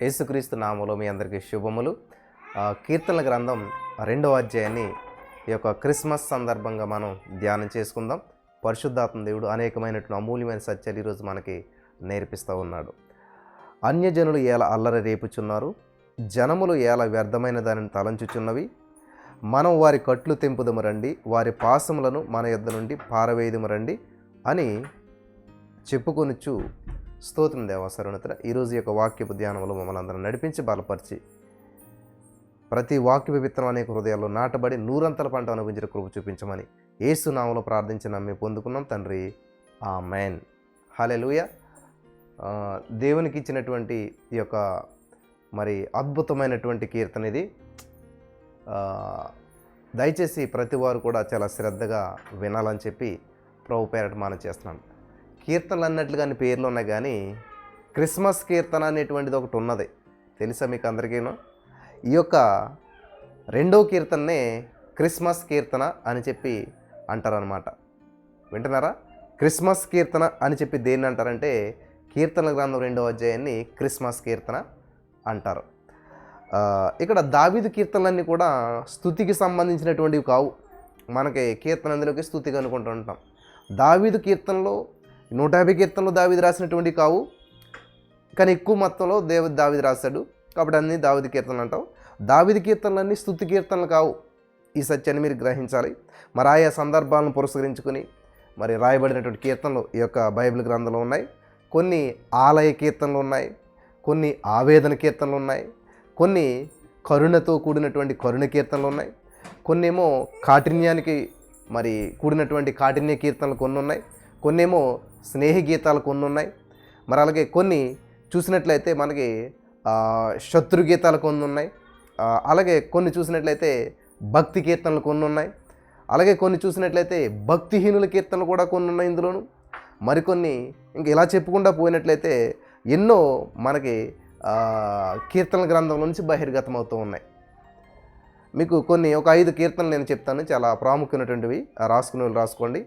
యేసుక్రీస్తు నామములో మీ అందరికీ శుభములు. కీర్తనల గ్రంథం రెండవ అధ్యాయాన్ని ఈ యొక్క క్రిస్మస్ సందర్భంగా మనం ధ్యానం చేసుకుందాం. పరిశుద్ధాత్మ దేవుడు అనేకమైనటువంటి అమూల్యమైన సత్యాలు ఈరోజు మనకి నేర్పిస్తూ ఉన్నాడు. అన్యజనులు ఎలా అల్లరి రేపుచున్నారు జనములు ఎలా వ్యర్థమైన దానిని తలంచుచున్నవి. మనం వారి కట్లు తెంపుదము రండి వారి పాసములను మన యొద్ద నుండి పారవేయదము రండి అని చెప్పుకొనుచు స్తోత్రం దేవాసరుణతన ఈరోజు యొక్క వాక్యపు ధ్యానంలో మమ్మల్ని అందరం నడిపించి బలపరిచి ప్రతి వాక్య విత్తనం అనేక హృదయాల్లో నాటబడి నూరంతల పంట అనుభవించిన కృప చూపించమని ఏసు నామలో ప్రార్థించి నమ్మి పొందుకున్నాం తండ్రి. ఆ మ్యాన్ హలెలుయ దేవునికి ఇచ్చినటువంటి ఈ యొక్క మరి అద్భుతమైనటువంటి కీర్తన ఇది. దయచేసి ప్రతి వారు కూడా చాలా శ్రద్ధగా వినాలని చెప్పి ప్రభు పేరట మనం చేస్తున్నాను కీర్తనలు అన్నట్లుగా పేర్లు ఉన్నాయి కానీ క్రిస్మస్ కీర్తన అనేటువంటిది ఒకటి ఉన్నది. తెలుసా మీకు అందరికీను? ఈ యొక్క రెండో కీర్తననే క్రిస్మస్ కీర్తన అని చెప్పి అంటారనమాట వింటున్నారా? క్రిస్మస్ కీర్తన అని చెప్పి దేన్ని అంటారంటే కీర్తన గ్రంథం రెండవ అధ్యాయాన్ని క్రిస్మస్ కీర్తన అంటారు. ఇక్కడ దావిదు కీర్తనలన్నీ కూడా స్థుతికి సంబంధించినటువంటివి కావు. మనకి కీర్తన అందులోకి స్థుతిగా అనుకుంటూ ఉంటాం. దావీదు కీర్తనలో నూట యాభై కీర్తనలు దావిది రాసినటువంటివి కావు. కానీ ఎక్కువ మొత్తంలో దేవుడు దావిది రాశాడు. కాబట్టి అన్ని దావిది కీర్తనలు అంటాం. దావిది కీర్తనలన్నీ స్థుతి కీర్తనలు కావు. ఈ సత్యాన్ని మీరు గ్రహించాలి. మరి ఆయా సందర్భాలను పురస్కరించుకుని మరి రాయబడినటువంటి కీర్తనలు ఈ యొక్క బైబిల్ గ్రంథంలో ఉన్నాయి. కొన్ని ఆలయ కీర్తనలు ఉన్నాయి. కొన్ని ఆవేదన కీర్తనలు ఉన్నాయి. కొన్ని కరుణతో కూడినటువంటి కరుణ కీర్తనలు ఉన్నాయి. కొన్ని ఏమో కాఠిన్యానికి మరి కూడినటువంటి కాఠిన్య కీర్తనలు కొన్ని ఉన్నాయి. కొన్ని ఏమో స్నేహి గీతాలు కొన్ని ఉన్నాయి మరి అలాగే కొన్ని చూసినట్లయితే మనకి శత్రు గీతాలు కొన్ని ఉన్నాయి అలాగే కొన్ని చూసినట్లయితే భక్తి కీర్తనలు కొన్ని ఉన్నాయి అలాగే కొన్ని చూసినట్లయితే భక్తిహీనుల కీర్తనలు కూడా కొన్ని ఉన్నాయి ఇందులోను. మరికొన్ని ఇంకా ఇలా చెప్పుకుండా పోయినట్లయితే ఎన్నో మనకి కీర్తన కీర్తనల గ్రంథం నుంచి బహిర్గతం అవుతూ ఉన్నాయి. మీకు కొన్ని ఒక ఐదు కీర్తనలు నేను చెప్తాను. చాలా ప్రాముఖ్యమైనటువంటివి. రాసుకునే రాసుకోండి.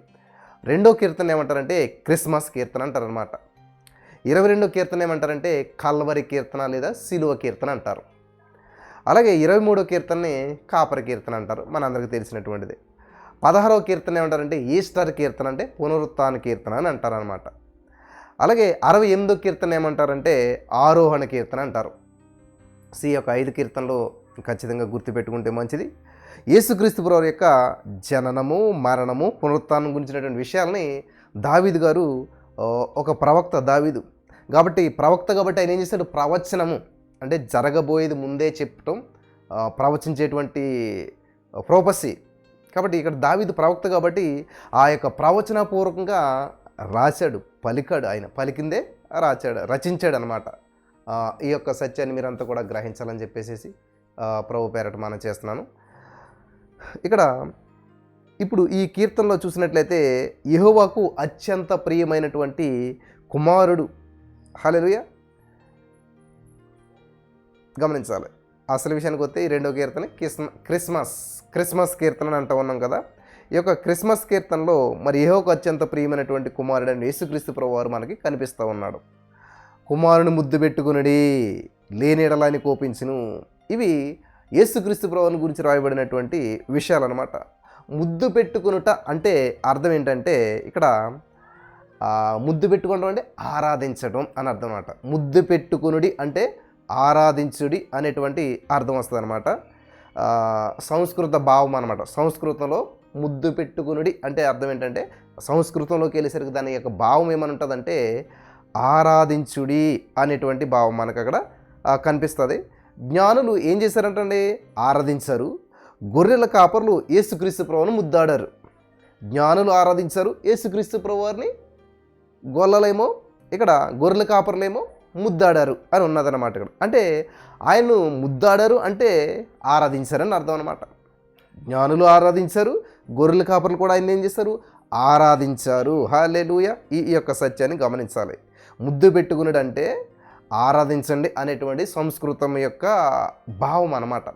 రెండో కీర్తన ఏమంటారంటే క్రిస్మస్ కీర్తన అంటారనమాట ఇరవై రెండో కీర్తన ఏమంటారంటే కల్వరి కీర్తన లేదా సిలువ కీర్తన అంటారు. అలాగే ఇరవై మూడో కీర్తనని కాపరి కీర్తన అంటారు మనందరికీ తెలిసినటువంటిది. పదహారవ కీర్తన ఏమంటారంటే ఈస్టర్ కీర్తన అంటే పునరుత్న కీర్తన అని అంటారనమాట అలాగే అరవై ఎనిమిదో కీర్తన ఏమంటారంటే ఆరోహణ కీర్తన అంటారు. సి యొక్క ఐదు కీర్తనలు ఖచ్చితంగా గుర్తుపెట్టుకుంటే మంచిది. యేసుక్రీస్తు ప్రభు యొక్క జననము మరణము పునరుత్థానం గురించినటువంటి విషయాల్ని దావీదు గారు ఒక ప్రవక్త దావీదు. కాబట్టి ప్రవక్త కాబట్టి ఆయన ఏం చేశాడు ప్రవచనము అంటే జరగబోయేది ముందే చెప్పటం ప్రవచించేటువంటి ప్రోపసి. కాబట్టి ఇక్కడ దావీదు ప్రవక్త కాబట్టి ఆ యొక్క ప్రవచనపూర్వకంగా రాశాడు పలికాడు ఆయన. పలికిందే రాచాడు రచించాడు అనమాట ఈ యొక్క సత్యాన్ని మీరంతా కూడా గ్రహించాలని చెప్పేసేసి ప్రభు పేరట మనం చేస్తున్నాను. ఇక్కడ ఇప్పుడు ఈ కీర్తనలో చూసినట్లయితే యెహోవాకు అత్యంత ప్రియమైనటువంటి కుమారుడు. హల్లెలూయ. గమనించాలి. అసలు విషయానికి వస్తే ఈ రెండో కీర్తన క్రిస్మ క్రిస్మస్ క్రిస్మస్ కీర్తన అని అంటూ ఉన్నాం కదా. ఈ యొక్క క్రిస్మస్ కీర్తనలో మరి యెహోవాకు అత్యంత ప్రియమైనటువంటి కుమారుడు అని యేసుక్రీస్తు ప్రభువారు మనకి కనిపిస్తూ ఉన్నాడు. కుమారుని ముద్దు పెట్టుకునడి లేనిడలాని కోపించును. ఇవి యేసుక్రీస్తు ప్రభుని గురించి రాయబడినటువంటి విషయాలన్నమాట. ముద్దు పెట్టుకునుట అంటే అర్థం ఏంటంటే ఇక్కడ ముద్దు పెట్టుకోవడం అంటే ఆరాధించడం అని అర్థం అనమాట ముద్దు పెట్టుకునుడి అంటే ఆరాధించుడి అనేటువంటి అర్థం వస్తుంది అనమాట సంస్కృత భావం అనమాట సంస్కృతంలో ముద్దు పెట్టుకునుడి అంటే అర్థం ఏంటంటే సంస్కృతంలోకి వెళ్ళేసరికి దాని యొక్క భావం ఏమని ఉంటుందంటే ఆరాధించుడి అనేటువంటి భావం మనకు అక్కడ కనిపిస్తుంది. జ్ఞానులు ఏం చేశారంటండి? ఆరాధించారు. గొర్రెల కాపర్లు ఏసుక్రీస్తు ప్రభువును ముద్దాడారు. జ్ఞానులు ఆరాధించారు ఏసుక్రీస్తు ప్రభు వారిని గొల్లలేమో ఇక్కడ గొర్రెల కాపర్లేమో ముద్దాడారు అని ఉన్నదన్నమాట ఇక్కడ. అంటే ఆయన్ను ముద్దాడారు అంటే ఆరాధించారని అర్థం అనమాట జ్ఞానులు ఆరాధించారు గొర్రెల కాపర్లు కూడా ఆయన ఏం చేస్తారు ఆరాధించారు. హాలేలుయ ఈ ఈ యొక్క సత్యాన్ని గమనించాలి. ముద్దు పెట్టుకున్నాడు అంటే ఆరాధించండి అనేటువంటి సంస్కృతం యొక్క భావం అన్నమాట.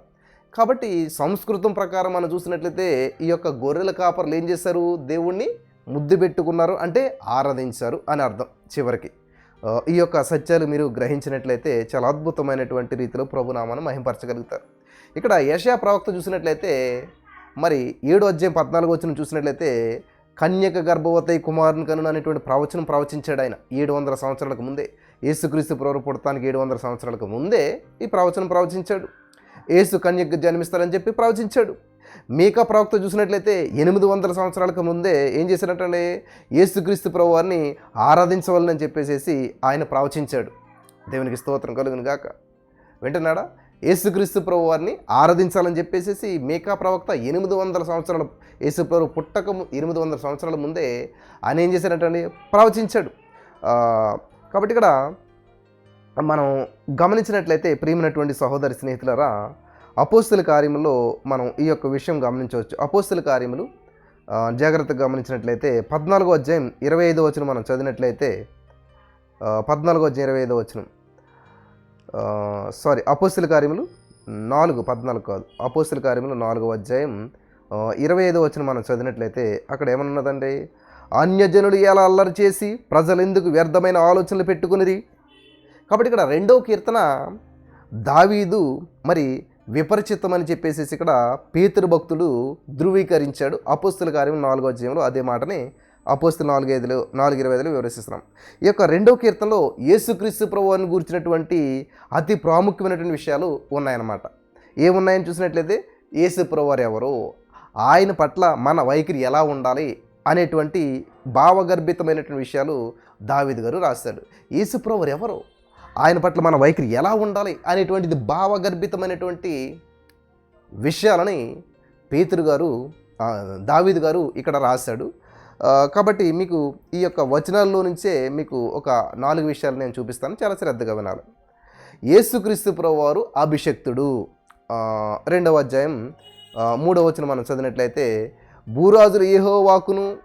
కాబట్టి సంస్కృతం ప్రకారం మనం చూసినట్లయితే ఈ యొక్క గొర్రెల కాపర్లు ఏం చేశారు? దేవుణ్ణి ముద్దు పెట్టుకున్నారు అంటే ఆరాధించారు అని అర్థం చివరికి. ఈ యొక్క సత్యాలు మీరు గ్రహించినట్లయితే చాలా అద్భుతమైనటువంటి రీతిలో ప్రభునామాను మహింపరచగలుగుతారు. ఇక్కడ యషయా ప్రవక్త చూసినట్లయితే మరి ఏడు అధ్యాయం పద్నాలుగు వచ్చిన చూసినట్లయితే కన్యక గర్భవతి కుమారుని కను అనేటువంటి ప్రవచనం ప్రవచించాడు ఆయన ఏడు వందల సంవత్సరాలకు ముందే. యేసుక్రీస్తు ప్రభు పుడతానికి ఏడు వందల సంవత్సరాలకు ముందే ఈ ప్రవచనం ప్రవచించాడు. యేసు కన్యకు జన్మిస్తారని చెప్పి ప్రవచించాడు. మీకా ప్రవక్త చూసినట్లయితే ఎనిమిది వందల సంవత్సరాలకు ముందే ఏం చేసినట్టండి యేసుక్రీస్తు ప్రభు వారిని ఆరాధించవాలని చెప్పేసి ఆయన ప్రవచించాడు. దేవునికి స్తోత్రం కలుగును గాక. వింటున్నాడా? యేసుక్రీస్తు ప్రభు వారిని ఆరాధించాలని చెప్పేసి మేకా ప్రవక్త ఎనిమిది వందల సంవత్సరాలు యేసు ప్రభు పుట్టక ఎనిమిది వందల సంవత్సరాల ముందే ఆయన ఏం చేశారంటండి ప్రవచించాడు. కాబట్టి ఇక్కడ మనం గమనించినట్లయితే ప్రియమైనటువంటి సహోదరి స్నేహితులరా అపోస్తుల కార్యములో మనం ఈ యొక్క విషయం గమనించవచ్చు. అపోస్తుల కార్యములు జాగ్రత్తగా గమనించినట్లయితే పద్నాలుగో అధ్యాయం ఇరవై ఐదో వచనం మనం చదివినట్లయితే పద్నాలుగో అధ్యాయం ఇరవై ఐదో వచనం సారీ అపోస్తుల కార్యములు నాలుగు పద్నాలుగు కాదు. అపోస్తుల కార్యములు నాలుగో అధ్యాయం ఇరవై ఐదో వచనం మనం చదివినట్లయితే అక్కడ ఏమన్నదండి అన్యజనులు ఎలా అల్లరి చేసి ప్రజలు ఎందుకు వ్యర్థమైన ఆలోచనలు పెట్టుకునిరి కాబట్టి ఇక్కడ రెండో కీర్తన దావీదు మరి విపరిచితం అని చెప్పేసి ఇక్కడ పేతురు భక్తుడు ధృవీకరించాడు. అపోస్తుల కార్యం నాలుగో అధ్యాయంలో అదే మాటని అపోస్తుల నాలుగు ఐదులో నాలుగు ఇరవై ఐదులో వివరిస్తున్నాం. ఈ యొక్క రెండో కీర్తనలో యేసుక్రీస్తు ప్రభువాన్ని గురించినటువంటి అతి ప్రాముఖ్యమైనటువంటి విషయాలు ఉన్నాయన్నమాట. ఏమున్నాయని చూసినట్లయితే యేసు ప్రభువారు ఎవరు? ఆయన పట్ల మన వైఖరి ఎలా ఉండాలి? అనేటువంటి భావగర్భితమైనటువంటి విషయాలు దావిద్ గారు రాశాడు. యేసు ఎవరు? ఆయన పట్ల మన వైఖరి ఎలా ఉండాలి అనేటువంటిది భావగర్భితమైనటువంటి విషయాలని పేతురు గారు ఆ, దావీదు గారు ఇక్కడ రాశాడు. కాబట్టి మీకు ఈ యొక్క వచనాల్లో నుంచే మీకు ఒక నాలుగు విషయాలు నేను చూపిస్తాను. చాలా శ్రద్ధగా వినాలి. యేసుక్రీస్తు ప్రభువారు అభిషక్తుడు. రెండవ అధ్యాయం మూడవ వచనం మనం చదివినట్లయితే భూరాజులు ఏహోవాకును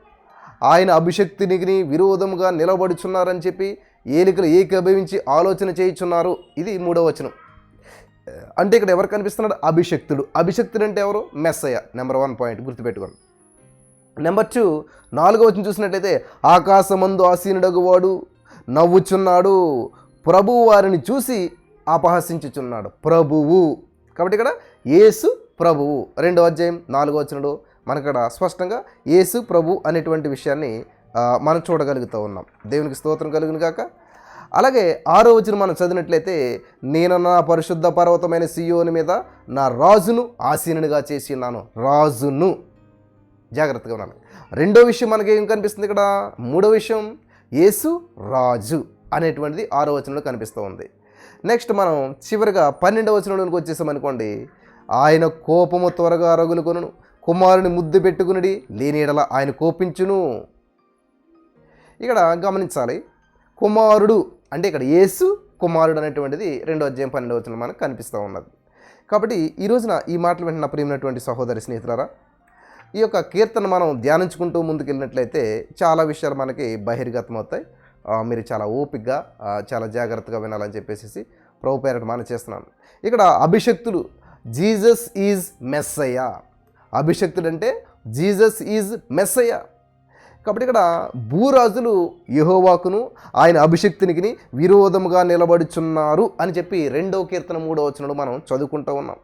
ఆయన అభిషక్తినికి విరోధముగా నిలబడుచున్నారని చెప్పి ఏలికలు ఏకీభవించి ఆలోచన చేయుచున్నారు. ఇది మూడవ వచనం. అంటే ఇక్కడ ఎవరు కనిపిస్తున్నాడు? అభిషక్తుడు. అభిషక్తుడు అంటే ఎవరు? మెస్సయ్య. నెంబర్ వన్ పాయింట్ గుర్తుపెట్టుకోండి. నెంబర్ టూ నాలుగో వచ్చిన చూసినట్లయితే ఆకాశమందు ఆసీనుడగువాడు నవ్వుచున్నాడు ప్రభువు వారిని చూసి అపహసించుచున్నాడు. ప్రభువు. కాబట్టి ఇక్కడ యేసు ప్రభువు. రెండో అధ్యాయం నాలుగో వచ్చినడు మనకక్కడ స్పష్టంగా యేసు ప్రభు అనేటువంటి విషయాన్ని మనం చూడగలుగుతూ ఉన్నాం. దేవునికి స్తోత్రం కలుగును కాక అలాగే ఆరో వచ్చిన మనం చదివినట్లయితే నేను నా పరిశుద్ధ పర్వతమైన సియోని మీద నా రాజును ఆసీనునిగా చేసి ఉన్నాను రాజును. జాగ్రత్తగా ఉన్నాను రెండో విషయం మనకి ఏం కనిపిస్తుంది ఇక్కడ? మూడో విషయం యేసు రాజు అనేటువంటిది ఆరో వచనంలో కనిపిస్తూ ఉంది. నెక్స్ట్ మనం చివరిగా పన్నెండవ వచనంలోకి వచ్చేసామనుకోండి ఆయన కోపము త్వరగా రగులుకొను కుమారుని ముద్దు పెట్టుకునిడి లేనిడల ఆయన కోపించును. ఇక్కడ గమనించాలి కుమారుడు అంటే ఇక్కడ యేసు కుమారుడు అనేటువంటిది రెండో అధ్యాయం పన్నెండవ వచ్చిన మనకు కనిపిస్తూ ఉన్నది. కాబట్టి ఈ రోజున ఈ మాటలు వింటున్న ప్రియమైనటువంటి సహోదరి స్నేహితులారా ఈ యొక్క కీర్తన మనం ధ్యానించుకుంటూ ముందుకెళ్ళినట్లయితే చాలా విషయాలు మనకి బహిర్గతం అవుతాయి మీరు చాలా ఓపికగా చాలా జాగ్రత్తగా వినాలని చెప్పేసి ప్రభు పేరట మనం చేస్తున్నాను ఇక్కడ అభిషక్తులు జీసస్ ఈజ్ మెస్సయ్యా. అభిషక్తుడు అంటే జీసస్ ఈజ్ మెస్సయ్య. కాబట్టి ఇక్కడ భూరాజులు యహోవాకును ఆయన అభిషక్తునికి విరోధముగా నిలబడుచున్నారు అని చెప్పి రెండో కీర్తన మూడో వచనంలో మనం చదువుకుంటూ ఉన్నాం.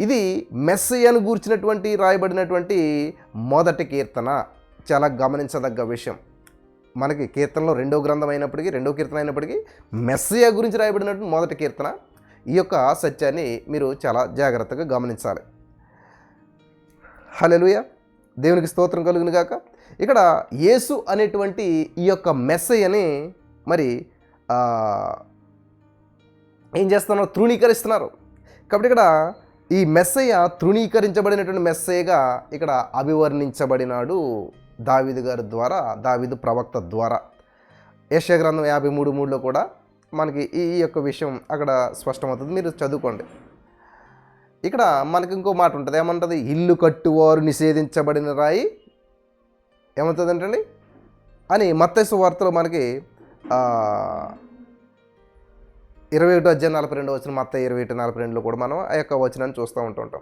ఇది మెస్సయ్యను గూర్చినటువంటి రాయబడినటువంటి మొదటి కీర్తన. చాలా గమనించదగ్గ విషయం. మనకి కీర్తనలో రెండో గ్రంథం అయినప్పటికీ రెండో కీర్తన అయినప్పటికీ మెస్సయ్య గురించి రాయబడినటువంటి మొదటి కీర్తన. ఈ యొక్క సత్యాన్ని మీరు చాలా జాగ్రత్తగా గమనించాలి. హలెలుయ దేవునికి స్తోత్రం కలుగును గాక ఇక్కడ యేసు అనేటువంటి ఈ యొక్క మెస్సయ్యని మరి ఏం చేస్తున్నారు? తృణీకరిస్తున్నారు. కాబట్టి ఇక్కడ ఈ మెస్సయ్య తృణీకరించబడినటువంటి మెస్సయ్యగా ఇక్కడ అభివర్ణించబడినాడు దావీదు గారి ద్వారా దావిదు ప్రవక్త ద్వారా. యెషయా గ్రంథం యాభై మూడు మూడులో కూడా మనకి ఈ యొక్క విషయం అక్కడ స్పష్టమవుతుంది. మీరు చదువుకోండి. ఇక్కడ మనకి ఇంకో మాట ఉంటుంది. ఏమంటుంది? ఇల్లు కట్టువారు నిషేధించబడిన రాయి. ఏమవుతుంది ఏంటండి అని మత్తైసు వార్తలో మనకి ఇరవై ఒకటి అధ్యాయం నలభై రెండు వచ్చిన మత్త ఇరవై ఒకటి నలభై రెండులో కూడా మనం ఆ యొక్క వచనాన్ని చూస్తూ ఉంటుంటాం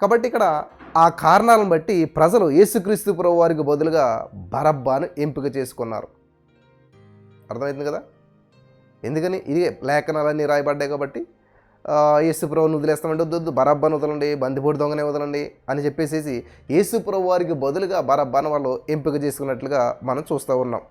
కాబట్టి ఇక్కడ ఆ కారణాలను బట్టి ప్రజలు యేసుక్రీస్తు ప్రభు వారికి బదులుగా బరబ్బాను ఎంపిక చేసుకున్నారు. అర్థమైంది కదా? ఎందుకని? ఇది లేఖనాలన్నీ రాయబడ్డాయి కాబట్టి. యేసుప్రభుని వదిలేస్తామంటే వద్దు బరబ్బాను వదలండి బందిపోటు దొంగనే వదలండి అని చెప్పేసి యేసుప్రభు వారికి బదులుగా బరబ్బాను వాళ్ళు ఎంపిక చేసుకున్నట్లుగా మనం చూస్తూ ఉన్నాం.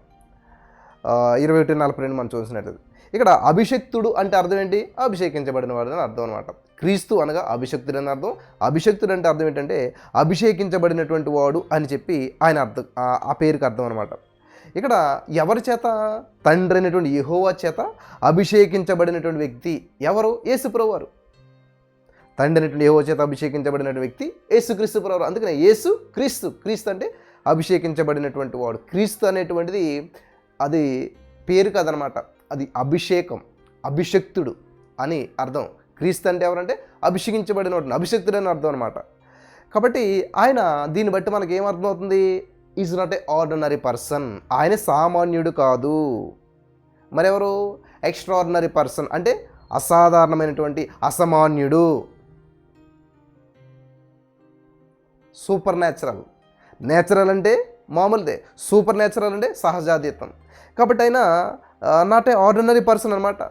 ఇరవై ఒకటి నలభై రెండు మనం చూసినట్టు ఇక్కడ అభిషక్తుడు అంటే అర్థం ఏంటి? అభిషేకించబడిన వాడు అని అర్థం అనమాట క్రీస్తు అనగా అభిషక్తుడు అని అర్థం. అభిషక్తుడు అంటే అర్థం ఏంటంటే అభిషేకించబడినటువంటి వాడు అని చెప్పి ఆయన అర్థం ఆ పేరుకి అర్థం అనమాట ఇక్కడ ఎవరి చేత? తండ్రి అయినటువంటి యహోవా చేత అభిషేకించబడినటువంటి వ్యక్తి ఎవరు? యేసుప్రవారు తండ్రి అయినటువంటి యహోవా చేత అభిషేకించబడినటువంటి వ్యక్తి యేసుక్రీస్తు ప్రవారు అందుకనే యేసు క్రీస్తు క్రీస్తు అంటే అభిషేకించబడినటువంటి వాడు. క్రీస్తు అనేటువంటిది అది పేరు కదనమాట. అది అభిషేకం అభిషక్తుడు అని అర్థం. క్రీస్తు అంటే ఎవరంటే? అభిషేకించబడిన అభిషక్తుడు అని అర్థం అనమాట. కాబట్టి ఆయన దీన్ని బట్టి మనకి ఏం అర్థమవుతుంది? Is not a ordinary person. ఆయన సామాన్యుడు కాదు. మరెవరు? ఎక్స్ట్రాడినరీ పర్సన్ అంటే అసాధారణమైనటువంటి అసామాన్యుడు. సూపర్ న్యాచురల్ నేచురల్ అంటే మామూలుదే. సూపర్ న్యాచురల్ అంటే సహజాతీతం. కాబట్టి ఆయన నాట్ ఏ ఆర్డినరీ పర్సన్ అనమాట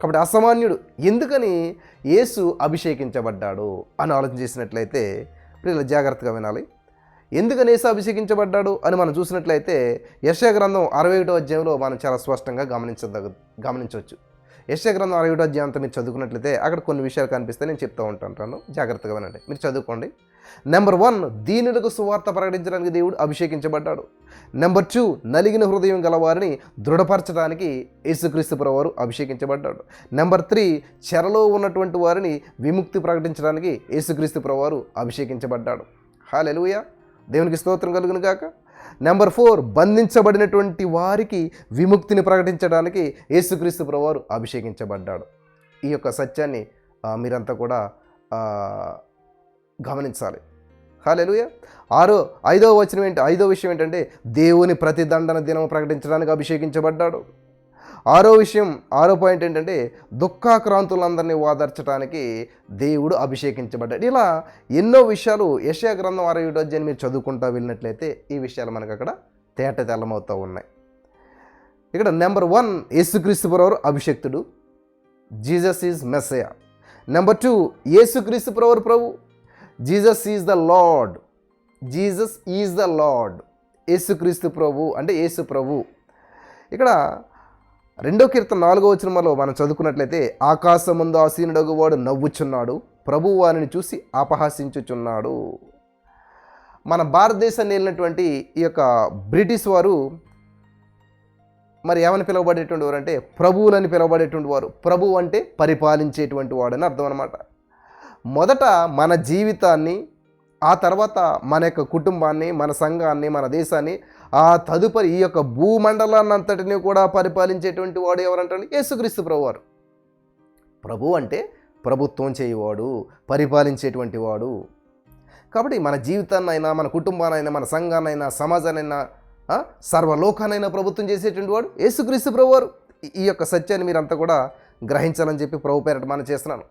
కాబట్టి అసామాన్యుడు. ఎందుకని? యేసు అభిషేకించబడ్డాడు అని ఆలోచన చేసినట్లయితే పిల్లలు జాగ్రత్తగా వినాలి. ఎందుకని యేసు అభిషేకించబడ్డాడు అని మనం చూసినట్లయితే యశ గ్రంథం అరవై ఒకటో అధ్యాయంలో మనం చాలా స్పష్టంగా గమనించదగ గమనించవచ్చు. యశ గ్రంథం అరవై ఒకటో అధ్యాయంతో మీరు చదువుకున్నట్లయితే అక్కడ కొన్ని విషయాలు కనిపిస్తే నేను చెప్తూ ఉంటాను. జాగ్రత్తగా వినండి. మీరు చదువుకోండి. నెంబర్ వన్ దీనులకు సువార్త ప్రకటించడానికి దేవుడు అభిషేకించబడ్డాడు. నెంబర్ టూ నలిగిన హృదయం గలవారిని దృఢపరచడానికి యేసుక్రీస్తు ప్రభువారు అభిషేకించబడ్డాడు. నెంబర్ త్రీ చెరలో ఉన్నటువంటి వారిని విముక్తి ప్రకటించడానికి యేసుక్రీస్తు ప్రభువారు అభిషేకించబడ్డాడు. హాలెలుయా దేవునికి స్తోత్రం కలుగును గాక నెంబర్ ఫోర్ బంధించబడినటువంటి వారికి విముక్తిని ప్రకటించడానికి యేసుక్రీస్తు ప్రభువారు అభిషేకించబడ్డాడు. ఈ యొక్క సత్యాన్ని మీరంతా కూడా గమనించాలి. హాలెలుయ ఆరో ఐదో వచనం ఏంటి? ఐదో విషయం ఏంటంటే దేవుని ప్రతిదండన దినం ప్రకటించడానికి అభిషేకించబడ్డాడు. ఆరో విషయం ఆరో పాయింట్ ఏంటంటే దుఃఖాక్రాంతులందరినీ ఓదార్చడానికి దేవుడు అభిషేకించబడ్డాడు. ఇలా ఎన్నో విషయాలు యశా గ్రంథం అరవై ఏడో అధ్యాయం మీరు చదువుకుంటా వెళ్ళినట్లయితే ఈ విషయాలు మనకు అక్కడ తేట తెల్లమవుతూ ఉన్నాయి. ఇక్కడ నెంబర్ వన్ యేసుక్రీస్తు ప్రవర్ అభిషక్తుడు. Jesus is messiah. Number two Yesukristu Pravar Prabhu. Jesus is the Lord. Jesus is the Lord. Yesukristu ప్రభు అంటే యేసు ప్రభు. ఇక్కడ రెండో కీర్తన నాలుగో వచనంలో మనం చదువుకున్నట్లయితే ఆకాశముందు ఆసీనుడగు వాడు నవ్వుచున్నాడు ప్రభు వారిని చూసి అపహాసించుచున్నాడు. మన భారతదేశాన్ని వెళ్ళినటువంటి ఈ యొక్క బ్రిటిష్ వారు మరి ఏమని పిలువబడేటువంటి వారు అంటే ప్రభువులని పిలువబడేటువంటి వారు ప్రభు అంటే పరిపాలించేటువంటి వాడు అని అర్థం అనమాట మొదట మన జీవితాన్ని ఆ తర్వాత మన యొక్క కుటుంబాన్ని మన సంఘాన్ని మన దేశాన్ని ఆ తదుపరి ఈ యొక్క భూమండలాన్ని అంతటిని కూడా పరిపాలించేటువంటి వాడు ఎవరంటే యేసుక్రీస్తు ప్రభు వారు ప్రభు అంటే ప్రభుత్వం చేయవాడు పరిపాలించేటువంటి వాడు. కాబట్టి మన జీవితాన్నైనా మన కుటుంబాన్నైనా మన సంఘాన్నైనా సమాజాన్నైనా సర్వలోకానైనా ప్రభుత్వం చేసేటువంటి వాడు యేసుక్రీస్తు ప్రభు వారు ఈ- ఈ యొక్క సత్యాన్ని మీరంతా కూడా గ్రహించాలని చెప్పి ప్రభు పేరట మనం చేస్తున్నాను.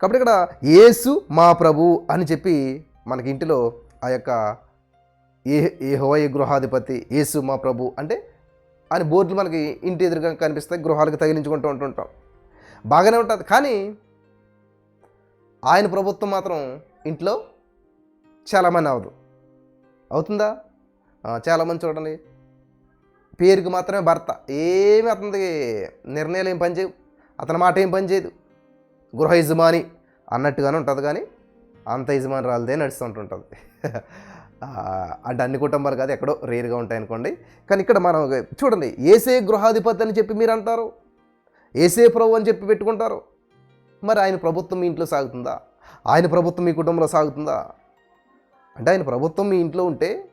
కాబట్టి ఇక్కడ యేసు మా ప్రభు అని చెప్పి మనకి ఇంటిలో ఆ యొక్క ఏ ఏ హోయ గృహాధిపతి యేసు మా ప్రభు అంటే అని బోర్డులు మనకి ఇంటి ఎదురుగా కనిపిస్తాయి గృహాలకు తగిలించుకుంటూ ఉంటుంటాం బాగానే ఉంటుంది కానీ ఆయన ప్రభుత్వం మాత్రం ఇంట్లో చాలామంది అవదు అవుతుందా? చాలామంది చూడండి. పేరుకి మాత్రమే భర్త. ఏమి అతనికి నిర్ణయాలు ఏం పనిచేయవు అతని మాట ఏం పనిచేయదు గృహ యజమాని అన్నట్టుగానే ఉంటుంది కానీ అంత యజమాని రాలదే నడుస్తుంటుంటుంది అంటే అన్ని కుటుంబాలు కాదు ఎక్కడో రేరుగా ఉంటాయి అనుకోండి కానీ ఇక్కడ మనం చూడండి ఏసే గృహాధిపతి అని చెప్పి మీరు అంటారు ఏసే ప్రభు అని చెప్పి పెట్టుకుంటారు? మరి ఆయన ప్రభుత్వం మీ ఇంట్లో సాగుతుందా? ఆయన ప్రభుత్వం మీ కుటుంబంలో సాగుతుందా? అంటే ఆయన ప్రభుత్వం మీ ఇంట్లో ఉంటే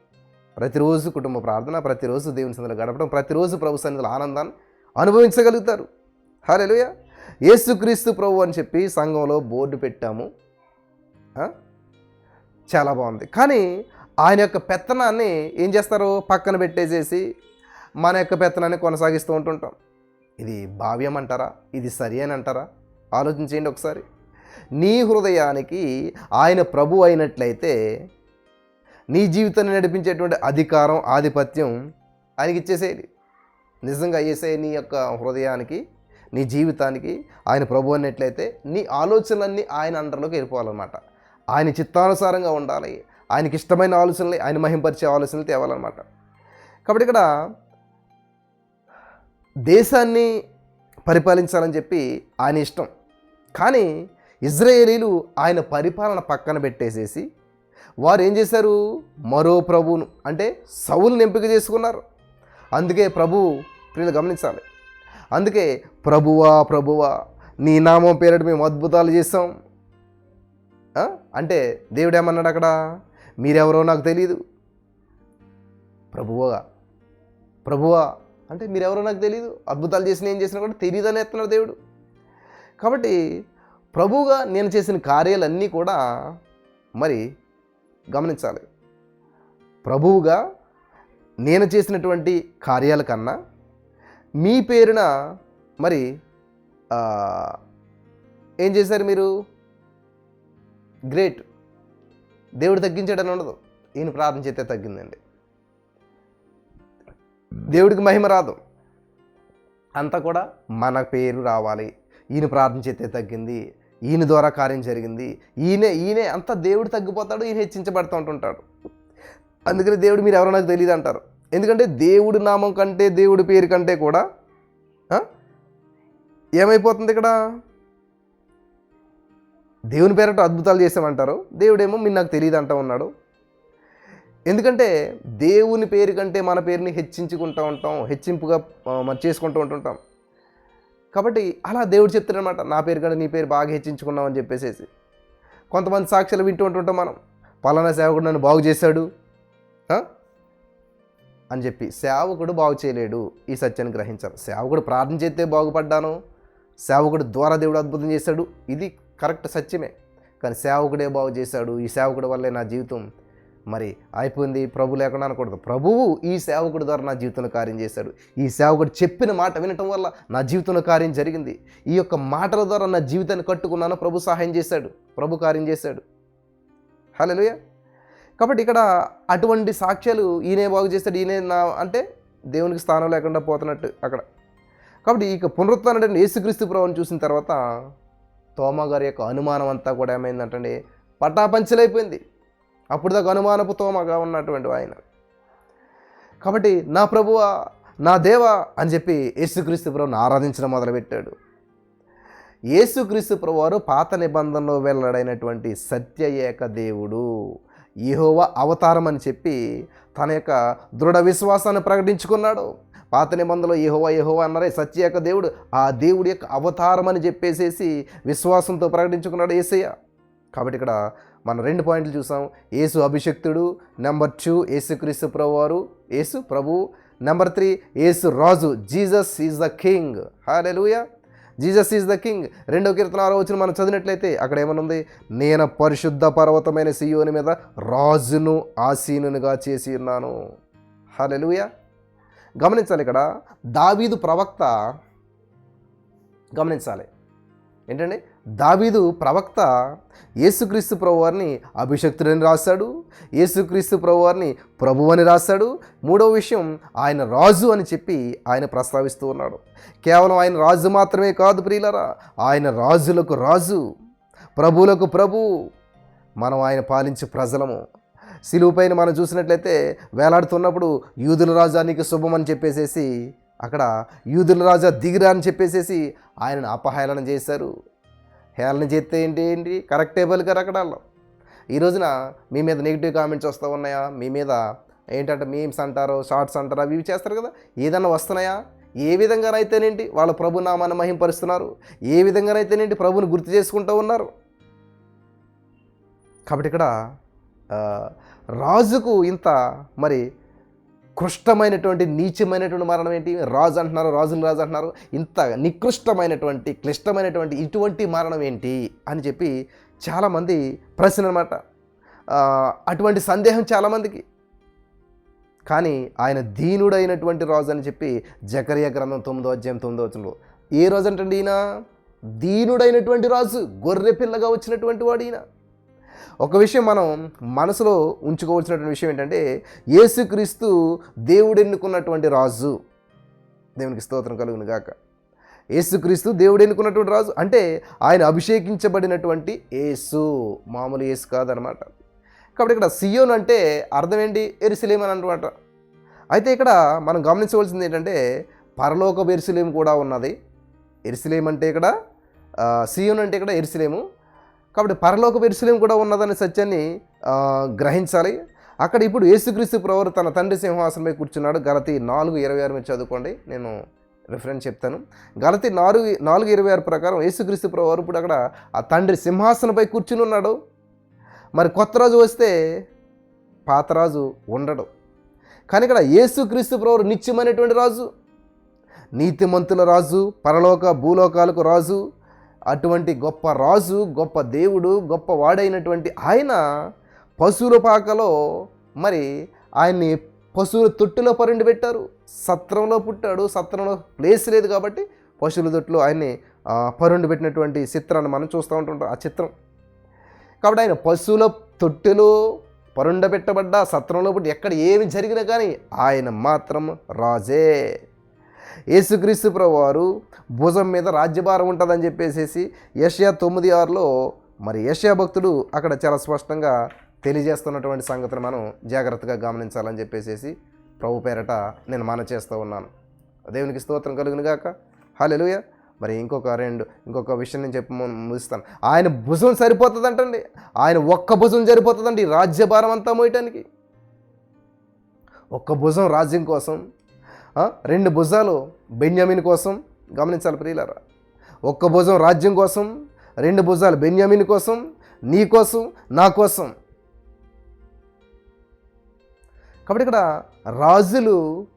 ప్రతిరోజు కుటుంబ ప్రార్థన ప్రతిరోజు దేవుని సన్నిధిలో గడపడం ప్రతిరోజు ప్రభు సన్నిధిలో ఆనందాన్ని అనుభవించగలుగుతారు. హల్లెలూయా. యేసుక్రీస్తు ప్రభు అని చెప్పి సంఘంలో బోర్డు పెట్టాము. చాలా బాగుంది. కానీ ఆయన యొక్క పెత్తనాన్ని ఏం చేస్తారు? పక్కన పెట్టేసేసి మన యొక్క పెత్తనాన్ని కొనసాగిస్తూ ఉంటుంటాం. ఇది భావ్యం అంటారా? ఇది సరి అని అంటారా? ఆలోచించేయండి ఒకసారి. నీ హృదయానికి ఆయన ప్రభు అయినట్లయితే నీ జీవితాన్ని నడిపించేటువంటి అధికారం ఆధిపత్యం ఆయనకి ఇచ్చేసేది నిజంగా ఏసే నీ యొక్క హృదయానికి నీ జీవితానికి ఆయన ప్రభు అన్నట్లయితే నీ ఆలోచనలన్నీ ఆయన అండర్లోకి వెళ్ళిపోవాలన్నమాట. ఆయన చిత్తానుసారంగా ఉండాలి. ఆయనకి ఇష్టమైన ఆలోచనలు ఆయన మహింపరిచే ఆలోచనలు తేవాలన్నమాట. కాబట్టి ఇక్కడ దేశాన్ని పరిపాలించాలని చెప్పి ఆయన ఇష్టం. కానీ ఇజ్రాయేలీలు ఆయన పరిపాలన పక్కన పెట్టేసేసి వారు ఏం చేశారు? మరో ప్రభువును అంటే సౌలుని ఎంపిక చేసుకున్నారు. అందుకే ప్రభు ప్రియులు గమనించాలి. అందుకే ప్రభువా ప్రభువా నీ నామం పేరటి మేము అద్భుతాలు చేస్తాం అంటే దేవుడు ఏమన్నాడు అక్కడ? మీరెవరో నాకు తెలియదు ప్రభువా ప్రభువా అంటే మీరెవరో నాకు తెలియదు అద్భుతాలు చేసిన ఏం చేసినా కూడా తెలియదని ఎత్తున్నాడు దేవుడు. కాబట్టి ప్రభువుగా నేను చేసిన కార్యాలన్నీ కూడా మరి గమనించాలి. ప్రభువుగా నేను చేసినటువంటి కార్యాల కన్నా మీ పేరున మరి ఏం చేశారు మీరు? గ్రేట్. దేవుడు తగ్గించాడని ఉండదు. ఈయన ప్రార్థన చేస్తే తగ్గిందండి. దేవుడికి మహిమ రాదు. అంతా కూడా మన పేరు రావాలి. ఈయన ప్రార్థన చేస్తే తగ్గింది. ఈయన ద్వారా కార్యం జరిగింది. ఈయనే ఈయనే అంత దేవుడు తగ్గిపోతాడు ఈయన హెచ్చించబడుతూ ఉంటుంటాడు. అందుకని దేవుడు మీరు ఎవరో నాకు తెలియదు అంటారు. ఎందుకంటే దేవుడి నామం కంటే దేవుడి పేరు కంటే కూడా ఏమైపోతుంది ఇక్కడ? దేవుని పేరట అద్భుతాలు చేసామంటారు. దేవుడేమో మీరు నాకు తెలియదు అంటూ ఉన్నాడు. ఎందుకంటే దేవుని పేరు కంటే మన పేరుని హెచ్చించుకుంటూ ఉంటాం హెచ్చింపుగా మరి చేసుకుంటూ ఉంటుంటాం కాబట్టి అలా దేవుడు చెప్తాడనమాట నా పేరు కంటే నీ పేరు బాగా హెచ్చించుకున్నాం అని చెప్పేసేసి. కొంతమంది సాక్ష్యాలు వింటూ ఉంటుంటాం మనం. పలానా సేవకుడు నన్ను బాగు చేశాడు అని చెప్పి సేవకుడు బాగు చేయలేడు ఈ సత్యాన్ని గ్రహించాను సేవకుడు ప్రార్థన చేస్తే బాగుపడ్డాను సేవకుడు ద్వారా దేవుడు అద్భుతం చేశాడు ఇది కరెక్ట్ సత్యమే. కానీ సేవకుడే బాగు చేశాడు. ఈ సేవకుడి వల్లే నా జీవితం మరి అయిపోయింది. ప్రభు లేకుండా అనకూడదు. ప్రభువు ఈ సేవకుడి ద్వారా నా జీవితంలో కార్యం చేశాడు. ఈ సేవకుడు చెప్పిన మాట వినటం వల్ల నా జీవితంలో కార్యం జరిగింది. ఈ యొక్క మాటల ద్వారా నా జీవితాన్ని కట్టుకున్నాను. ప్రభు సహాయం చేశాడు. ప్రభు కార్యం చేశాడు. హలోయ కాబట్టి ఇక్కడ అటువంటి సాక్ష్యాలు ఈయనే బాగు చేస్తాడు ఈయనే నా అంటే దేవునికి స్థానం లేకుండా పోతున్నట్టు అక్కడ. కాబట్టి ఇక పునరుత్థానం యేసుక్రీస్తు ప్రభుని చూసిన తర్వాత తోమగారి యొక్క అనుమానం అంతా కూడా ఏమైందంటే పటాపంచలైపోయింది. అప్పుడు దాకా అనుమానపు తోమగా ఉన్నటువంటి ఆయన. కాబట్టి నా ప్రభువా నా దేవా అని చెప్పి యేసుక్రీస్తు ప్రభుని ఆరాధించడం మొదలుపెట్టాడు. యేసుక్రీస్తు ప్రభు వారు పాత నిబంధనలో వెల్లడైనటువంటి సత్య ఏక దేవుడు యెహోవా అవతారం అని చెప్పి తన యొక్క దృఢ విశ్వాసాన్ని ప్రకటించుకున్నాడు. పాత నిబంధనలో యెహోవా యెహోవా అన్నారే సత్య యొక్క దేవుడు ఆ దేవుడి యొక్క అవతారం అని చెప్పేసేసి విశ్వాసంతో ప్రకటించుకున్నాడు ఏసయ్య. కాబట్టి ఇక్కడ మనం రెండు పాయింట్లు చూసాం. యేసు అభిషక్తుడు నెంబర్ టూ యేసుక్రీస్తు ప్రభు వారు యేసు ప్రభు. Number three Yesu Raju Jesus is the king. Hallelujah Jesus is the king. రెండో కీర్తన ఆరో వచ్చిన మనం చదివినట్లయితే అక్కడ ఏమనుంది? నేను పరిశుద్ధ పర్వతమైన సియోని మీద రాజును ఆసీనునిగా చేసి ఉన్నాను. హాలెలుయా గమనించాలి ఇక్కడ. దావీదు ప్రవక్త గమనించాలి. ఏంటండి? దావీదు ప్రవక్త యేసుక్రీస్తు ప్రభువారిని అభిషక్తుడని రాశాడు యేసుక్రీస్తు ప్రభువారిని ప్రభు అని రాశాడు. మూడో విషయం ఆయన రాజు అని చెప్పి ఆయన ప్రస్తావిస్తూ ఉన్నాడు. కేవలం ఆయన రాజు మాత్రమే కాదు ప్రియులరా ఆయన రాజులకు రాజు ప్రభువులకు ప్రభు. మనం ఆయన పాలించే ప్రజలము. సిలువుపైన మనం చూసినట్లయితే వేలాడుతున్నప్పుడు యూదుల రాజానికి శుభం అని చెప్పేసేసి అక్కడ యూదుల రాజా దిగిరా అని చెప్పేసేసి ఆయనను అపహేళన చేశారు. హేళన చేస్తే ఏంటి ఏంటి? కరెక్టేబుల్ గారు అక్కడ వాళ్ళు. ఈ రోజున మీ మీద నెగిటివ్ కామెంట్స్ వస్తూ ఉన్నాయా? మీ మీద ఏంటంటే మీమ్స్ అంటారు షార్ట్స్ అంటారు అవి ఇవి చేస్తారు కదా? ఏదన్నా వస్తున్నాయా? ఏ విధంగానైతేనేంటి? వాళ్ళ ప్రభు నామాన్ని మహింపరుస్తున్నారు. ఏ విధంగానైతేనేంటి? ప్రభుని గుర్తు చేసుకుంటూ ఉన్నారు. కాబట్టి ఇక్కడ రాజుకు ఇంత మరి కృష్టమైనటువంటి నీచమైనటువంటి మరణం ఏంటి? రాజు అంటున్నారు రాజులు రాజు అంటున్నారు. ఇంత నికృష్టమైనటువంటి క్లిష్టమైనటువంటి ఇటువంటి మరణం ఏంటి అని చెప్పి చాలామంది ప్రశ్న అనమాట అటువంటి సందేహం చాలామందికి. కానీ ఆయన దీనుడైనటువంటి రాజు అని చెప్పి జకరియ గ్రంథం తొమ్మిదో అధ్యాయం తొమ్మిదో వచనంలో ఏ రోజు అంటే ఈయన? దీనుడైనటువంటి రాజు గొర్రె పిల్లగా వచ్చినటువంటి వాడు ఈయన. ఒక విషయం మనం మనసులో ఉంచుకోవాల్సినటువంటి విషయం ఏంటంటే యేసుక్రీస్తు దేవుడు ఎన్నుకున్నటువంటి రాజు. దేవునికి స్తోత్రం కలుగును గాక. యేసుక్రీస్తు దేవుడు ఎన్నుకున్నటువంటి రాజు. అంటే ఆయన అభిషేకించబడినటువంటి యేసు. మామూలు యేసు కాదనమాట కాబట్టి ఇక్కడ సియోన్ అంటే అర్థం ఏంటి ఎరుసలేం అని అనమాట అయితే ఇక్కడ మనం గమనించవలసింది ఏంటంటే పరలోక ఎరుసలేం కూడా ఉన్నది. ఎరుసలేం అంటే ఇక్కడ సియోన్ అంటే ఇక్కడ ఎరుసలేము. కాబట్టి పరలోక ఎరుసలేం కూడా ఉన్నదనే సత్యాన్ని గ్రహించాలి. అక్కడ ఇప్పుడు యేసుక్రీస్తు ప్రవరు తన తండ్రి సింహాసనపై కూర్చున్నాడు. గలతి నాలుగు ఇరవై ఆరు మీరు చదువుకోండి. నేను రిఫరెన్స్ చెప్తాను. గలతి నాలుగు నాలుగు ఇరవై ఆరు ప్రకారం యేసుక్రీస్తు ప్రవరు ఇప్పుడు అక్కడ ఆ తండ్రి సింహాసనపై కూర్చుని ఉన్నాడు. మరి కొత్త రాజు వస్తే పాత రాజు ఉండడు. కానీ ఇక్కడ యేసుక్రీస్తు ప్రవరు నిత్యమైనటువంటి రాజు నీతిమంతుల రాజు పరలోక భూలోకాలకు రాజు అటువంటి గొప్ప రాజు గొప్ప దేవుడు గొప్ప వాడైనటువంటి ఆయన పశువుల పాకలో మరి ఆయన్ని పశువుల తొట్టులో పరుండి పెట్టారు. సత్రంలో పుట్టాడు. సత్రంలో ప్లేస్ లేదు కాబట్టి పశువుల తొట్టులో ఆయన్ని పరుండి పెట్టినటువంటి చిత్రాన్ని మనం చూస్తూ ఉంటుంటాం. ఆ చిత్రం. కాబట్టి ఆయన పశువుల తొట్టెలో పరుండబెట్టబడ్డ సత్రంలో పుట్టి ఎక్కడ ఏమి జరిగినా కానీ ఆయన మాత్రం రాజే. యేసుక్రీస్తు ప్రభువారు భుజం మీద రాజ్యభారం ఉంటుందని చెప్పేసేసి యష్యా తొమ్మిది ఆరులో మరి యష్యా భక్తుడు అక్కడ చాలా స్పష్టంగా తెలియజేస్తున్నటువంటి సంగతిని మనం జాగ్రత్తగా గమనించాలని చెప్పేసేసి ప్రభు పేరట నేను మన చేస్తూ ఉన్నాను. దేవునికి స్తోత్రం కలుగును గాక. హాలెలుయ మరి ఇంకొక రెండు ఇంకొక విషయం నేను చెప్పి ముగిస్తాను. ఆయన భుజం సరిపోతుందంటండి. ఆయన ఒక్క భుజం సరిపోతుందండి రాజ్యభారం అంతా మోయటానికి. ఒక్క భుజం రాజ్యం కోసం రెండు భుజాలు బెన్యామిన్ కోసం గమనించాలి ప్రియులరా. ఒక్క భుజం రాజ్యం కోసం రెండు భుజాలు బెన్యామిన్ కోసం నీ కోసం నా కోసం. కాబట్టి ఇక్కడ రాజులు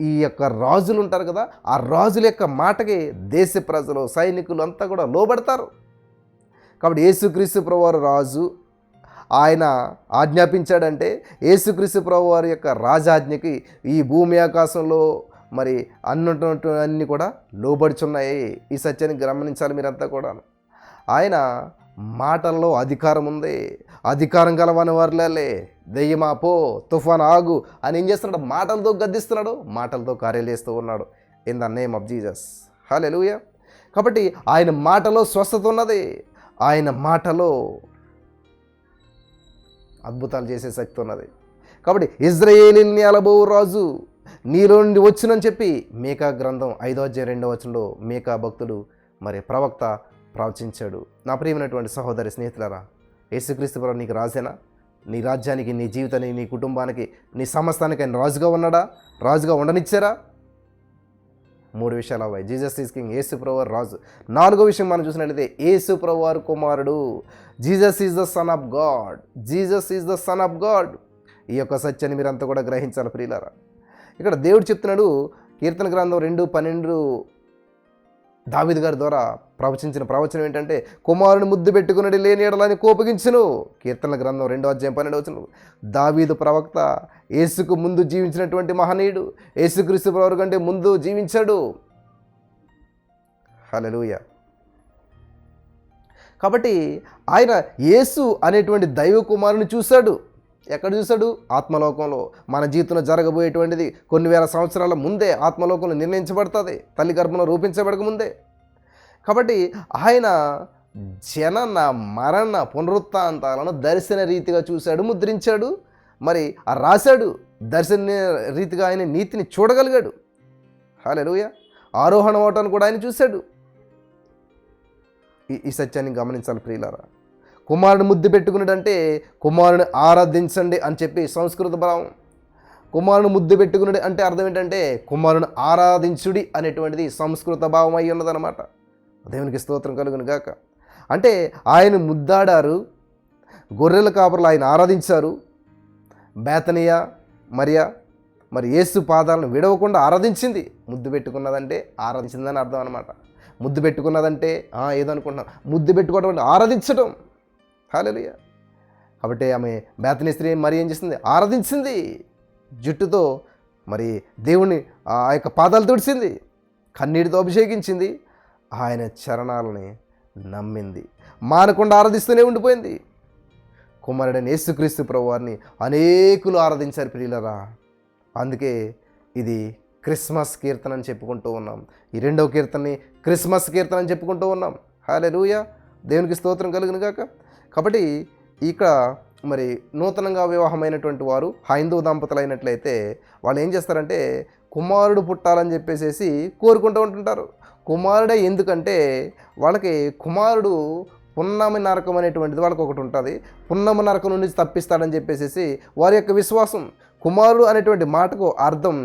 ఈ యొక్క రాజులు ఉంటారు కదా ఆ రాజుల యొక్క మాటకి దేశ ప్రజలు సైనికులు అంతా కూడా లోబడతారు. కాబట్టి యేసుక్రీస్తు ప్రభువారు రాజు ఆయన ఆజ్ఞాపించాడంటే యేసుక్రీస్తు ప్రభు వారి యొక్క రాజాజ్ఞకి ఈ భూమి ఆకాశంలో మరి అన్నటువంటి అన్నీ కూడా లోబడుచున్నాయి. ఈ సత్యాన్ని గమనించాలి మీరంతా కూడా ఆయన మాటల్లో అధికారం ఉంది. అధికారం కలవని వారిలే దెయ్యమాపో తుఫాన్ ఆగు అని ఏం చేస్తున్నాడు? మాటలతో గద్దిస్తున్నాడు. మాటలతో కార్యాలు చేస్తూ ఉన్నాడు. In the name of Jesus hello కాబట్టి ఆయన మాటలో స్వస్థత ఉన్నది. ఆయన మాటలో అద్భుతాలు చేసే శక్తి ఉన్నది. కాబట్టి ఇజ్రాయేలీని అలబో రాజు నీలో నుండి వచ్చునని చెప్పి మేకా గ్రంథం ఐదో అధ్యాయం రెండో వచనంలో మేకా భక్తుడు మరి ప్రవక్త ప్రవచించాడు. నా ప్రియమైనటువంటి సహోదరి స్నేహితులరా యేసుక్రీస్తు ప్రభు నీకు రాజేనా? నీ రాజ్యానికి నీ జీవితానికి నీ కుటుంబానికి నీ సమస్తానికి ఆయన రాజుగా ఉన్నాడా? రాజుగా ఉండనిచ్చారా? మూడు విషయాలు అవ్వాయి. జీసస్ ఈజ్ కింగ్ యేసు రాజు. నాలుగో విషయం మనం చూసినట్లయితే ఏసు ప్రభు కుమారుడు. Jesus is the son of God Jesus is the son of God ఈ యొక్క సత్యాన్ని మీరంతా కూడా గ్రహించాలి ప్రియులారా. ఇక్కడ దేవుడు చెప్తున్నాడు కీర్తన గ్రంథం రెండు పన్నెండు దావిద్ గారి ద్వారా ప్రవచించిన ప్రవచనం ఏంటంటే కుమారుని ముద్దు పెట్టుకున్నది లేని ఎడలని కోపగించును. కీర్తనల గ్రంథం రెండో అధ్యాయం పన్నెండు వచ్చిన దావీదు ప్రవక్త యేసుకు ముందు జీవించినటువంటి మహనీయుడు యేసుక్రీస్తు ప్రవరు కంటే ముందు జీవించాడు. హలలుయ కాబట్టి ఆయన యేసు అనేటువంటి దైవ కుమారుని చూశాడు. ఎక్కడ చూశాడు? ఆత్మలోకంలో. మన జీవితంలో జరగబోయేటువంటిది కొన్ని వేల సంవత్సరాల ముందే ఆత్మలోకంలో నిర్ణయించబడుతుంది. తల్లి గర్భంలో రూపించబడక ముందే. కాబట్టి ఆయన జనన మరణ పునరుత్తాంతాలను దర్శన రీతిగా చూశాడు ముద్రించాడు. మరి ఆ రాశాడు దర్శన రీతిగా ఆయన నీతిని చూడగలిగాడు. హాలెలుయ ఆరోహణ ఓటాన్ని కూడా ఆయన చూశాడు. ఈ ఈ సత్యాన్ని గమనించాలి ప్రియులారా. కుమారుని ముద్దు పెట్టుకున్నాడంటే కుమారుని ఆరాధించండి అని చెప్పి సంస్కృత భావం కుమారుని ముద్దు పెట్టుకున్నాడు అంటే అర్థం ఏంటంటే కుమారుని ఆరాధించుడి అనేటువంటిది సంస్కృత భావం అయి ఉన్నదన్నమాట. దేవునికి స్తోత్రం కలుగును గాక. అంటే ఆయన ముద్దాడారు గొర్రెల కాపరులు ఆయన ఆరాధించారు బేతనియా మరియా మరి యేసు పాదాలను విడవకుండా ఆరాధించింది. ముద్దు పెట్టుకున్నదంటే ఆరాధించిందని అర్థం అనమాట ముద్దు పెట్టుకున్నదంటే ఏదో అనుకుంటున్నాం. ముద్దు పెట్టుకోవడం అంటే ఆరాధించడం హాలెలుయ. కాబట్టి ఆమె బేతని స్త్రీ మరి ఏం చేసింది? ఆరాధించింది. జుట్టుతో మరి దేవుని ఆ యొక్క పాదాలు తుడిచింది. కన్నీటితో అభిషేకించింది. ఆయన చరణాలని నమ్మింది. మానకుండా ఆరాధిస్తూనే ఉండిపోయింది. కుమారుడైన యేసుక్రీస్తు ప్రభువారిని అనేకులు ఆరాధించారు ప్రియులరా. అందుకే ఇది క్రిస్మస్ కీర్తన అని చెప్పుకుంటూ ఉన్నాం. ఈ రెండవ కీర్తనని క్రిస్మస్ కీర్తన అని చెప్పుకుంటూ ఉన్నాం. హాలే దేవునికి స్తోత్రం కలుగును గాక. కాబట్టి ఇక్కడ మరి నూతనంగా వివాహమైనటువంటి వారు హైందవ దంపతులు అయినట్లయితే వాళ్ళు ఏం చేస్తారంటే కుమారుడు పుట్టాలని చెప్పేసి కోరుకుంటూ ఉంటుంటారు. కుమారుడే ఎందుకంటే వాళ్ళకి కుమారుడు పున్నమి నరకం అనేటువంటిది వాళ్ళకి ఒకటి ఉంటుంది. పున్నమ నరకం నుంచి తప్పిస్తాడని చెప్పేసి వారి యొక్క విశ్వాసం. కుమారుడు అనేటువంటి మాటకు అర్థం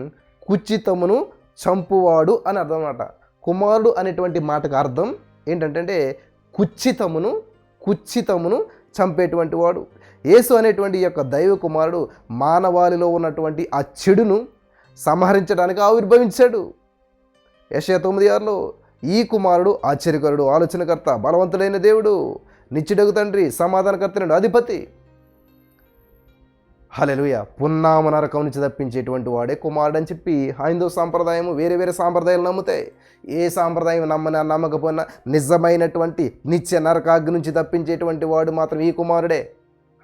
కుచితమును చంపువాడు అని అర్థం అన్నమాట. కుమారుడు అనేటువంటి మాటకు అర్థం ఏంటంటే కుచితమును కుచ్చితమును చంపేటువంటి వాడు. యేసు అనేటువంటి యొక్క దైవ కుమారుడు మానవాళిలో ఉన్నటువంటి ఆ చెడును సంహరించడానికి ఆవిర్భవించాడు. యశయ తొమ్మిది ఆరులో ఈ కుమారుడు ఆశ్చర్యకరుడు ఆలోచనకర్త బలవంతుడైన దేవుడు నిత్యుడగు తండ్రి సమాధానకర్తనుడు అధిపతి. హలెలుయ పున్నామ నరకం నుంచి తప్పించేటువంటి వాడే కుమారుడు అని చెప్పి హైందవ సాంప్రదాయం వేరే వేరే సాంప్రదాయాలు నమ్ముతాయి. ఏ సాంప్రదాయం నమ్మని నమ్మకపోయినా నిజమైనటువంటి నిత్య నరకాగ్ని నుంచి తప్పించేటువంటి వాడు మాత్రం ఈ కుమారుడే.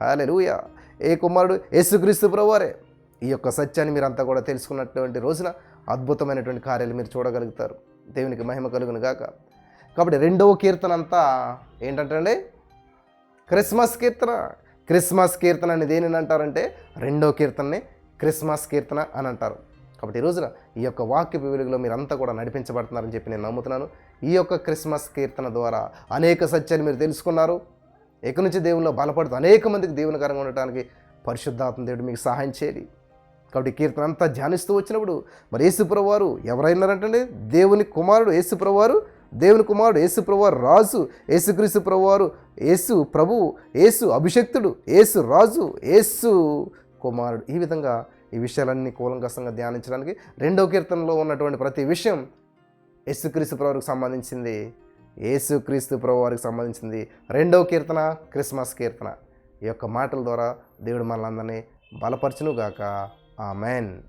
హలెలుయ ఏ కుమారుడు? యేసుక్రీస్తు ప్రభువారే. ఈ యొక్క సత్యాన్ని మీరు అంతా కూడా తెలుసుకున్నటువంటి రోజున అద్భుతమైనటువంటి కార్యాలు మీరు చూడగలుగుతారు. దేవునికి మహిమ కలుగును గాక. కాబట్టి రెండవ కీర్తన అంతా ఏంటంటే క్రిస్మస్ కీర్తన. క్రిస్మస్ కీర్తన అని దేనిని అంటారంటే రెండో కీర్తనని క్రిస్మస్ కీర్తన అని అంటారు. కాబట్టి ఈ రోజున ఈ యొక్క వాక్యపు వెలుగులో మీరంతా కూడా నడిపించబడుతున్నారని చెప్పి నేను నమ్ముతున్నాను. ఈ యొక్క క్రిస్మస్ కీర్తన ద్వారా అనేక సత్యాలు మీరు తెలుసుకున్నారు. ఇక నుంచి దేవుల్లో బలపడుతూ అనేక మందికి దేవునికరంగా ఉండటానికి పరిశుద్ధాత్మ దేవుడు మీకు సహాయం చేయాలి. కాబట్టి కీర్తన అంతా ధ్యానిస్తూ వచ్చినప్పుడు మరి యేసుప్రభు వారు ఎవరైనారంటే దేవుని కుమారుడు యేసుప్రభు వారు దేవుని కుమారుడు యేసు ప్రభువారు రాజు యేసుక్రీస్తు ప్రభువారు యేసు ప్రభువు యేసు అభిషక్తుడు యేసు రాజు యేసు కుమారుడు. ఈ విధంగా ఈ విషయాలన్నీ కూలంకసంగా ధ్యానించడానికి రెండవ కీర్తనలో ఉన్నటువంటి ప్రతి విషయం యేసుక్రీస్తు ప్రభువారికి సంబంధించింది. యేసుక్రీస్తు ప్రభువారికి సంబంధించింది. రెండవ కీర్తన క్రిస్మస్ కీర్తన. ఈ యొక్క మాటల ద్వారా దేవుడు మనల్ని బలపరచునుగాక. ఆమెన్.